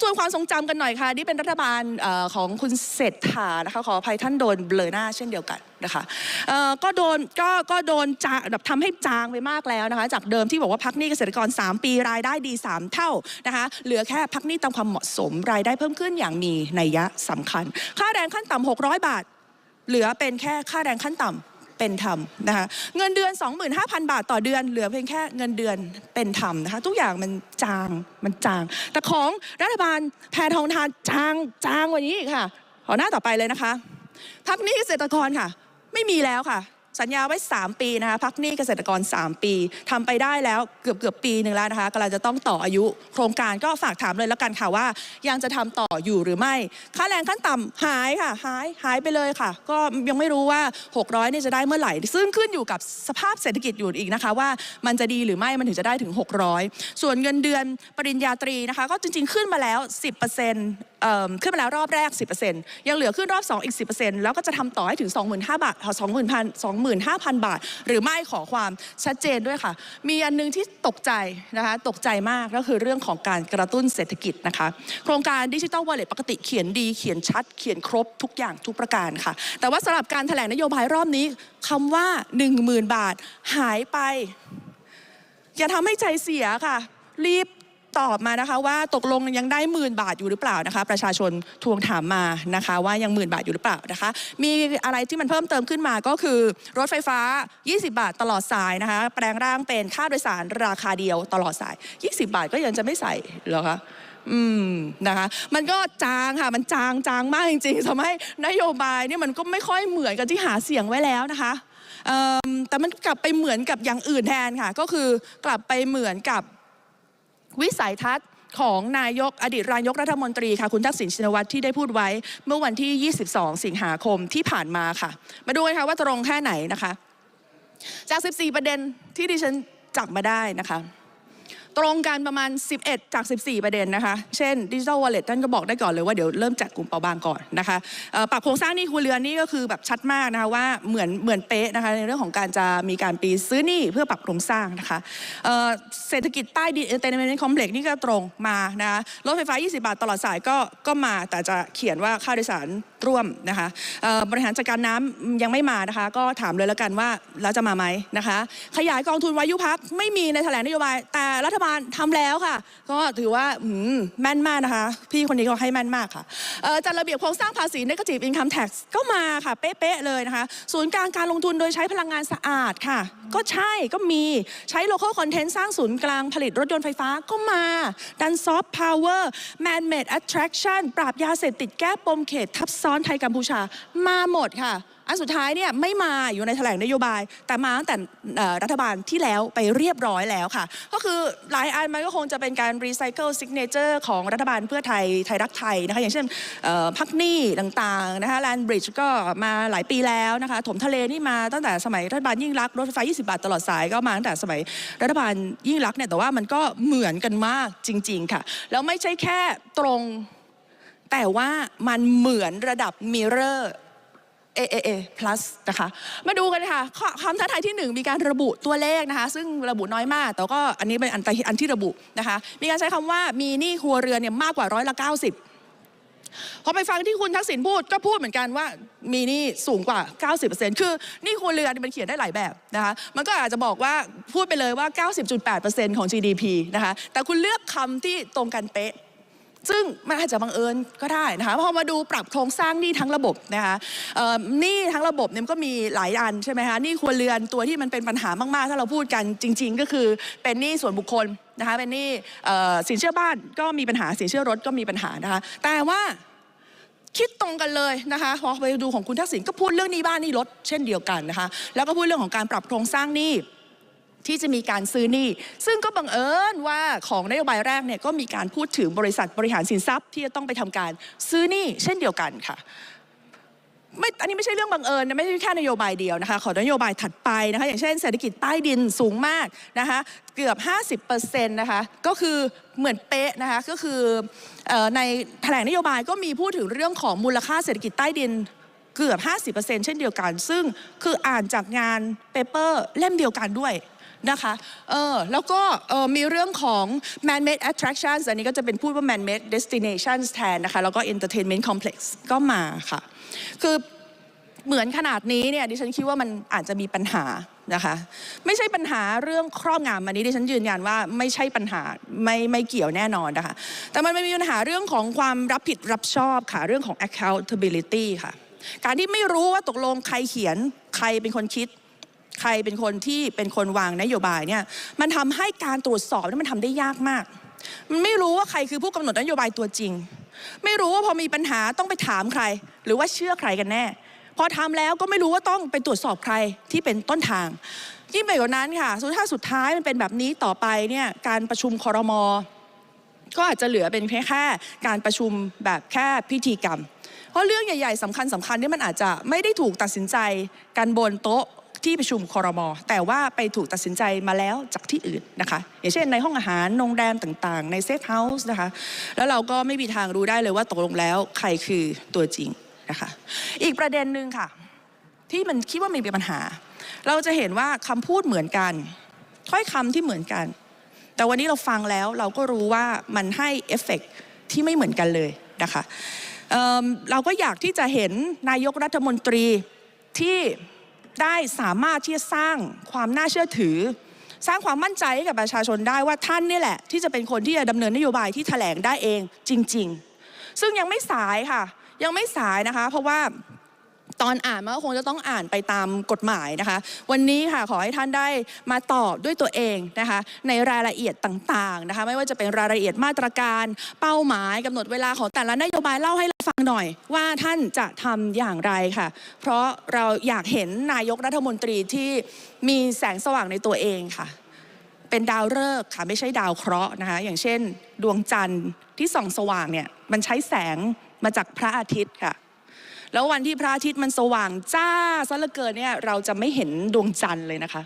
ทวนความทรงจำกันหน่อยค่ะนี่เป็นรัฐบาลออของคุณเศรษฐานะคะขออภัยท่านโดนเบลอหน้าเช่นเดียวกันนะคะก็โดนก็ก็โดนจางแบบทำให้จางไปมากแล้วนะคะ จากเดิมที่บอกว่าพักหนี้เกษตรกร 3 ปีรายได้ดี 3 เท่านะคะเหลือแค่พักหนี้ตามความเหมาะสมรายได้เพิ่มขึ้นอย่างมีนัยยะสำคัญ ค่าแรงขั้นต่ำ600 บาท เหลือเป็นแค่ค่าแรงขั้นต่ำ เป็นธรรมนะคะเงินเดือน 25,000 บาทต่อเดือน เหลือเพียงแค่เงินเดือนเป็นธรรมนะคะทุกอย่างมันจางมันจาง แต่ของรัฐบาลแพทองทานจางจางกว่านี้อีกค่ะขอหน้าต่อไปเลยนะคะพักนี้เกษตรกรค่ะ ไม่มีแล้วค่ะ สัญญาไว้ 3 ปีนะคะพักหนี้เกษตรกร 3 ปีทำไปได้แล้วเกือบเกือบปีหนึ่งแล้วนะคะกำลังจะต้องต่ออายุ โครงการก็ฝากถามเลยแล้วกันค่ะว่า ยังจะทำต่ออยู่หรือไม่ ค่าแรงขั้นต่ำหายค่ะหายหายไปเลยค่ะ ก็ยังไม่รู้ว่า 600เนี่ยจะได้เมื่อไหร่ ซึ่งขึ้นอยู่กับสภาพเศรษฐกิจอยู่อีกนะคะ ว่ามันจะดีหรือไม่มันถึงจะได้ถึง 600 ส่วนเงินเดือนปริญญาตรีนะคะ ก็จริง ๆ ขึ้นมาแล้ว 10%เอิ่มขึ้นมาแล้วรอบแรก 10%ยังเหลือขึ้นรอบ 2 อีก 10%แล้วก็จะทำต่อให้ถึง 25,000บาท20,000 25,000 บาท หรือไม่ขอความชัดเจนด้วยค่ะ มีอันนึงที่ตกใจนะคะตกใจมากก็คือเรื่องของการกระตุ้นเศรษฐกิจนะคะ โครงการดิจิ t a ลวอลเล็ตปกติเขียนดีเขียนชัด เขียนครบทุกอย่างทุกประการค่ะ แต่ว่าสำหรับการแถลงนโยบายรอบนี้คำว่า 10,000 บาทหายไป อย่าทำให้ใจเสียค่ะ รีบ ตอบมานะคะว่าตกลงยังได้หมื่นบาทอยู่หรือเปล่านะคะ ประชาชนทวงถามมานะคะ ว่ายังหมื่นบาทอยู่หรือเปล่านะคะ มีอะไรที่มันเพิ่มเติมขึ้นมาก็คือ รถไฟฟ้า 20 บาทตลอดสายนะคะ แปลงร่างเป็นค่าโดยสารราคาเดียวตลอดสาย 20 บาทก็ยังจะไม่ใส่เหรอคะอืมนะคะ มันก็จางค่ะ มันจางจางมากจริงๆทำให้นโยบายเนี่ยมันก็ไม่ค่อยเหมือนกับที่หาเสียงไว้แล้วนะคะแต่มันกลับไปเหมือนกับอย่างอื่นแทนค่ะ ก็คือกลับไปเหมือนกับ วิสัยทัศน์ของนายกอดีตนายกรัฐมนตรีค่ะคุณทักษิณชินวัตรที่ได้พูดไว้เมื่อวันที่ 22 สิงหาคมที่ผ่านมาค่ะ มาดูกันค่ะว่าตรงแค่ไหนนะคะ จาก 14 ประเด็นที่ดิฉันจับมาได้นะคะ ตรงกันประมาณ 11 จาก 14 ประเด็นนะคะ เช่นดิจิทัลวอลเล็ตท่านก็บอกได้ก่อนเลยว่าเดี๋ยวเริ่มจัดกลุ่มเปราะบางก่อนนะคะปรับโครงสร้างหนี้ครัวเรือนนี่ก็คือแบบชัดมากนะคะว่าเหมือนเหมือนเป๊ะนะคะในเรื่องของการจะมีการปีซื้อหนี้เพื่อปรับโครงสร้างนะคะเเศรษฐกิจใต้ดินเอเตนเมนต์คอมเพล็กซ์นี่ก็ตรงมานะคะรถไฟฟ้า 20 บาทตลอดสายก็ก็มาแต่จะเขียนว่าค่าโดยสารร่วมนะคะบริหารจัดการน้ำยังไม่มานะคะ ก็ถามเลยแล้วกันว่าแล้วจะมาไหมนะคะ ขยายกองทุนวายุพักไม่มีในแถลงนโยบายแต่รัฐบาลทำแล้วค่ะ ก็ถือว่าอืมแม่นมากนะคะ พี่คนนี้ก็ให้แม่นมากค่ะจัดระเบียบโครงสร้างภาษี negative income tax ก็มาค่ะ เป๊ะๆเลยนะคะ ศูนย์กลางการลงทุนโดยใช้พลังงานสะอาดค่ะ ก็ใช่ก็มีใช้ local content สร้างศูนย์กลางผลิตรถยนต์ไฟฟ้าก็มาดัน soft power man made attraction ปราบยาเสพติดแก้ปมเขตทับซ้อนไทยกัมพูชามาหมดค่ะ อันสุดท้ายเนี่ยไม่มาอยู่ในแถลงนโยบาย แต่มาตั้งแต่รัฐบาลที่แล้วไปเรียบร้อยแล้วค่ะ ก็คือหลายอันมันก็คงจะเป็นการรีไซเคิลซิกเนเจอร์ของรัฐบาลเพื่อไทยไทยรักไทยนะคะอย่างเช่นพักหนี้ต่างๆนะคะแลนบริดจ์ก็มาหลายปีแล้วนะคะถมทะเลนี่มาตั้งแต่สมัยรัฐบาลยิ่งรักรถไฟฟ้า 20 บาทตลอดสายก็มาตั้งแต่สมัยรัฐบาลยิ่งรักเนี่ยแต่ว่ามันก็เหมือนกันมากจริง ๆ ค่ะ แล้วไม่ใช่แค่ตรงแต่ว่ามันเหมือนระดับมิเรอร์ AAA plus นะคะ มาดูกันค่ะข้อคำท้าทายที่ 1 มีการระบุตัวเลขนะคะ ซึ่งระบุน้อยมาก แต่ก็อันนี้เป็นอันอันที่ระบุนะคะ มีการใช้คำว่ามีหนี้ครัวเรือนเนี่ยมากกว่าร้อยละ 90พอไปฟังที่คุณทักษิณพูดก็พูดเหมือนกันว่ามีหนี้สูงกว่า 90%คือหนี้ครัวเรือนมันเขียนได้หลายแบบนะคะมันก็อาจจะบอกว่าพูดไปเลยว่า 90.8%ของ GDP นะคะแต่คุณเลือกคำที่ตรงกันเป๊ะ ซึ่งมันอาจจะบังเอิญก็ได้นะคะพอมาดูปรับโครงสร้างหนี้ทั้งระบบนะคะหนี้ทั้งระบบเนี่ยก็มีหลายอันใช่ไหมคะหนี้ครัวเรือนตัวที่มันเป็นปัญหามากๆ ถ้าเราพูดกันจริง ๆ ก็คือเป็นหนี้ส่วนบุคคลนะคะเป็นหนี้สินเชื่อบ้านก็มีปัญหาสินเชื่อรถก็มีปัญหานะคะแต่ว่าคิดตรงกันเลยนะคะพอไปดูของคุณทักษิณก็พูดเรื่องหนี้บ้านหนี้รถเช่นเดียวกันนะคะแล้วก็พูดเรื่องของการปรับโครงสร้างหนี้ ที่จะมีการซื้อหนี้ซึ่งก็บังเอิญว่าของนโยบายแรกเนี่ยก็มีการพูดถึงบริษัทบริหารสินทรัพย์ที่จะต้องไปทำการซื้อหนี้เช่นเดียวกันค่ะไม่อันนี้ไม่ใช่เรื่องบังเอิญนะไม่ใช่แค่นโยบายเดียวนะคะ ขอนโยบายถัดไปนะคะ อย่างเช่นเศรษฐกิจใต้ดินสูงมากนะคะ เกือบ 50%นะคะ ก็คือเหมือนเป๊ะนะคะ ก็คือเอ่อในแถลงนโยบายก็มีพูดถึงเรื่องของมูลค่าเศรษฐกิจใต้ดินเกือบ 50%เช่นเดียวกัน ซึ่งคืออ่านจากงานเปเปอร์เล่มเดียวกันด้วย นะคะเออแล้วก็เออมีเรื่องของ man-made attractions อันนี้ก็จะเป็นพูดว่า man-made destinations แทนนะคะ แล้วก็ entertainment complex ก็มาค่ะ คือเหมือนขนาดนี้เนี่ยดิฉันคิดว่ามันอาจจะมีปัญหานะคะไม่ใช่ปัญหาเรื่องครอบงำอันนี้ดิฉันยืนยันว่าไม่ใช่ปัญหาไม่ไม่เกี่ยวแน่นอนนะคะแต่มันไม่มีปัญหาเรื่องของความรับผิดรับชอบค่ะเรื่องของ accountability ค่ะ การที่ไม่รู้ว่าตกลงใครเขียนใครเป็นคนคิด ใครเป็นคนที่เป็นคนวางนโยบายเนี่ยมันทำให้การตรวจสอบนี่มันทำได้ยากมาก มันไม่รู้ว่าใครคือผู้กำหนดนโยบายตัวจริง ไม่รู้ว่าพอมีปัญหาต้องไปถามใคร หรือว่าเชื่อใครกันแน่ พอทำแล้วก็ไม่รู้ว่าต้องไปตรวจสอบใครที่เป็นต้นทาง ยิ่งไปกว่านั้นค่ะสุดท้ายสุดท้ายมันเป็นแบบนี้ต่อไปเนี่ยการประชุมคอรมอก็อาจจะเหลือเป็นแค่แค่การประชุมแบบแค่พิธีกรรม เพราะเรื่องใหญ่ ๆสำคัญสำคัญๆเนี่มันอาจจะไม่ได้ถูกตัดสินใจกันบนโต๊ะ ที่ประชุมคอรมอแต่ว่าไปถูกตัดสินใจมาแล้วจากที่อื่นนะคะ อย่างเช่นในห้องอาหารโรงแรมต่างๆ ในเซฟเฮาส์นะคะ แล้วเราก็ไม่มีทางรู้ได้เลยว่าตกลงแล้วใครคือตัวจริงนะคะ อีกประเด็นหนึ่งค่ะ ที่มันคิดว่ามีปัญหา เราจะเห็นว่าคำพูดเหมือนกัน ถ้อยคำที่เหมือนกัน แต่วันนี้เราฟังแล้วเราก็รู้ว่ามันให้เอฟเฟกต์ที่ไม่เหมือนกันเลยนะคะเเราก็อยากที่จะเห็นนายกรัฐมนตรีที่ ได้สามารถที่จะสร้างความน่าเชื่อถือ สร้างความมั่นใจให้กับประชาชนได้ว่าท่านนี่แหละ ที่จะเป็นคนที่จะดำเนินนโยบายที่แถลงได้เองจริง ๆ ซึ่งยังไม่สายค่ะ ยังไม่สายนะคะ เพราะว่า ตอนอ่านมันก็คงจะต้องอ่านไปตามกฎหมายนะคะ วันนี้ค่ะขอให้ท่านได้มาตอบด้วยตัวเองนะคะ ในรายละเอียดต่างๆนะคะ ไม่ว่าจะเป็นรายละเอียดมาตรการเป้าหมายกำหนดเวลาของแต่ละนโยบายเล่าให้เราฟังหน่อย ว่าท่านจะทำอย่างไรค่ะ เพราะเราอยากเห็นนายกรัฐมนตรีที่มีแสงสว่างในตัวเองค่ะเป็นดาวฤกษ์ค่ะไม่ใช่ดาวเคราะห์นะคะอย่างเช่น ดวงจันทร์ที่ส่องสว่างเนี่ยมันใช้แสงมาจากพระอาทิตย์ค่ะ แล้ววันที่พระอาทิตย์มันสว่างจ้าซะเหลือเกินเนี่ยเราจะไม่เห็นดวงจันทร์เลยนะคะ